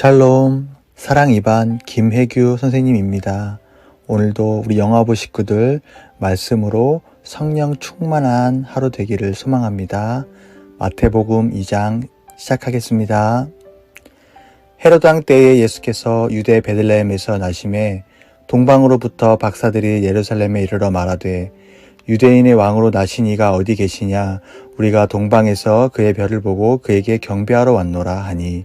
샬롬, 사랑 이반 김혜규 선생님입니다. 오늘도 우리 영화부 식구들 말씀으로 성령 충만한 하루 되기를 소망합니다. 마태복음 2장 시작하겠습니다. 헤로드 왕 때에 예수께서 유대 베들레헴에서 나심에 동방으로부터 박사들이 예루살렘에 이르러 말하되 유대인의 왕으로 나신 이가 어디 계시냐 우리가 동방에서 그의 별을 보고 그에게 경배하러 왔노라 하니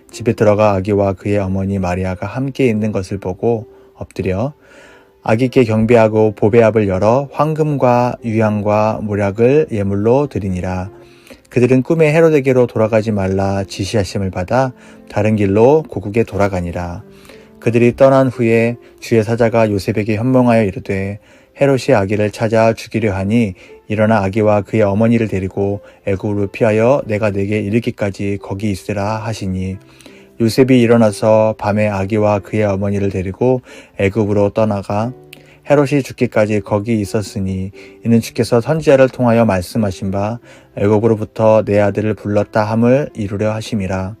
집에 들어가 아기와 그의 어머니 마리아가 함께 있는 것을 보고 엎드려 아기께 경배하고 보배압을 열어 황금과 유향과 모략을 예물로 드리니라. 그들은 꿈에 헤로데게로 돌아가지 말라 지시하심을 받아 다른 길로 고국에 돌아가니라. 그들이 떠난 후에 주의 사자가 요셉에게 현몽하여 이르되 헤롯이 아기를 찾아 죽이려 하니 일어나 아기와 그의 어머니를 데리고 애굽으로 피하여 내가 내게 이르기까지 거기 있으라 하시니 요셉이 일어나서 밤에 아기와 그의 어머니를 데리고 애굽으로 떠나가 헤롯이 죽기까지 거기 있었으니 이는 주께서 선지자를 통하여 말씀하신 바 애굽으로부터 내 아들을 불렀다 함을 이루려 하심이라.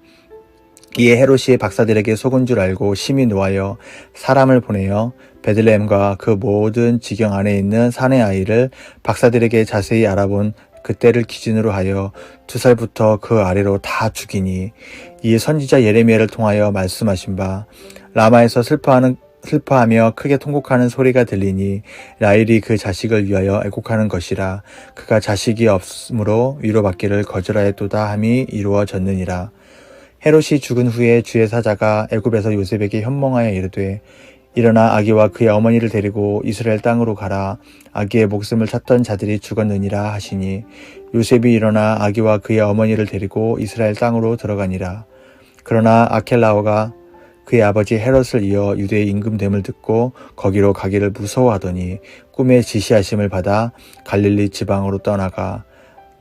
이에 헤롯이 박사들에게 속은 줄 알고 심히 노하여 사람을 보내어 베들레헴과 그 모든 지경 안에 있는 사내 아이를 박사들에게 자세히 알아본 그때를 기준으로 하여 두 살부터 그 아래로 다 죽이니 이에 선지자 예레미야를 통하여 말씀하신 바 라마에서 슬퍼하는 슬퍼하며 크게 통곡하는 소리가 들리니 라일이 그 자식을 위하여 애곡하는 것이라 그가 자식이 없으므로 위로받기를 거절하였도다 함이 이루어졌느니라. 헤롯이 죽은 후에 주의 사자가 애굽에서 요셉에게 현몽하여 이르되 일어나 아기와 그의 어머니를 데리고 이스라엘 땅으로 가라. 아기의 목숨을 찾던 자들이 죽었느니라 하시니 요셉이 일어나 아기와 그의 어머니를 데리고 이스라엘 땅으로 들어가니라. 그러나 아켈라오가 그의 아버지 헤롯을 이어 유대의 임금됨을 듣고 거기로 가기를 무서워하더니 꿈에 지시하심을 받아 갈릴리 지방으로 떠나가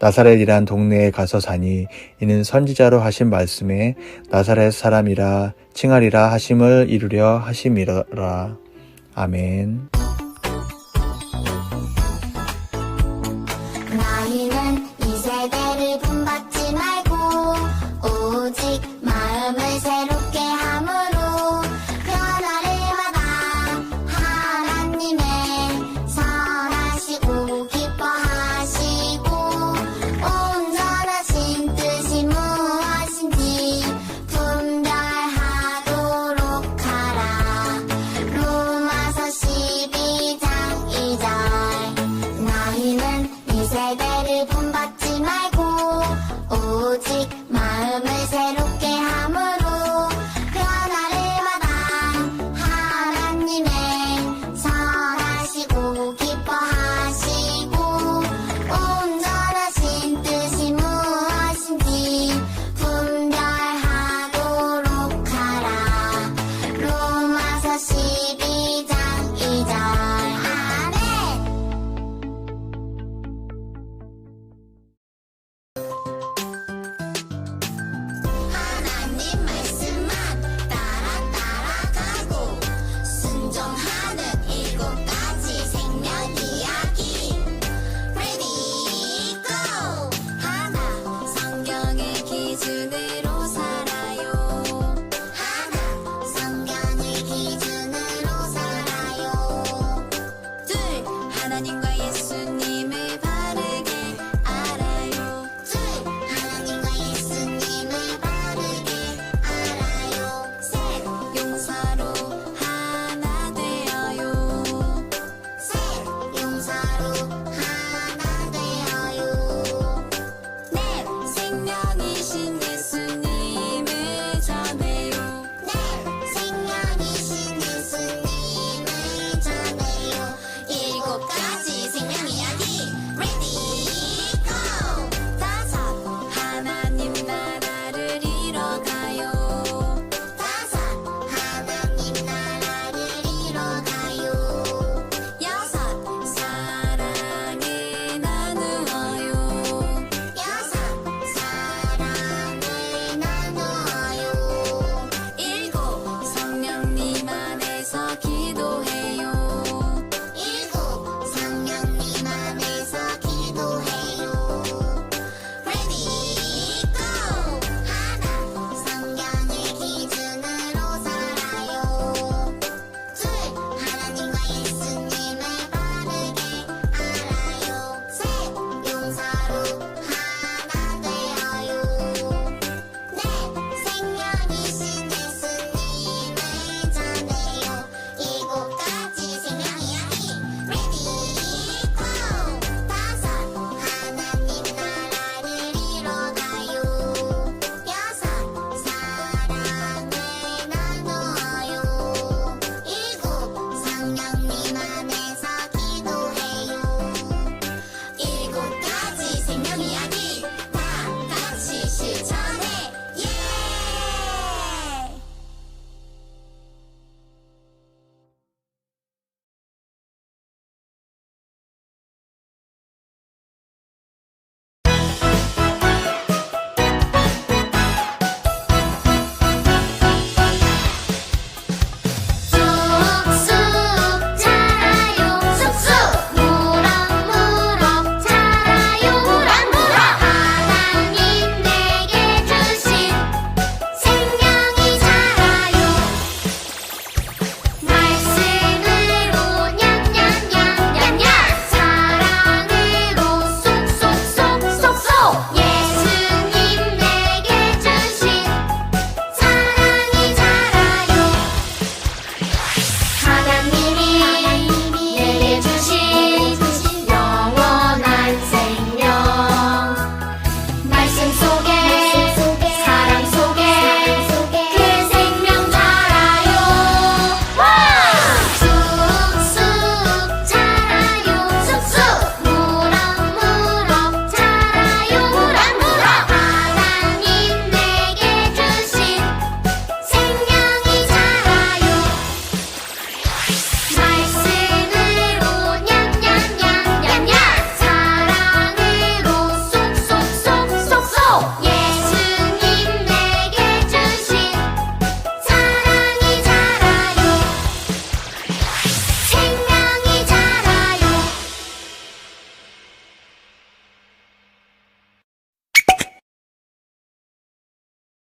나사렛이란 동네에 가서 사니 이는 선지자로 하신 말씀에 나사렛 사람이라 칭하리라 하심을 이루려 하심이라. 아멘. 패배를 본받지 말고 오직 마음을 새로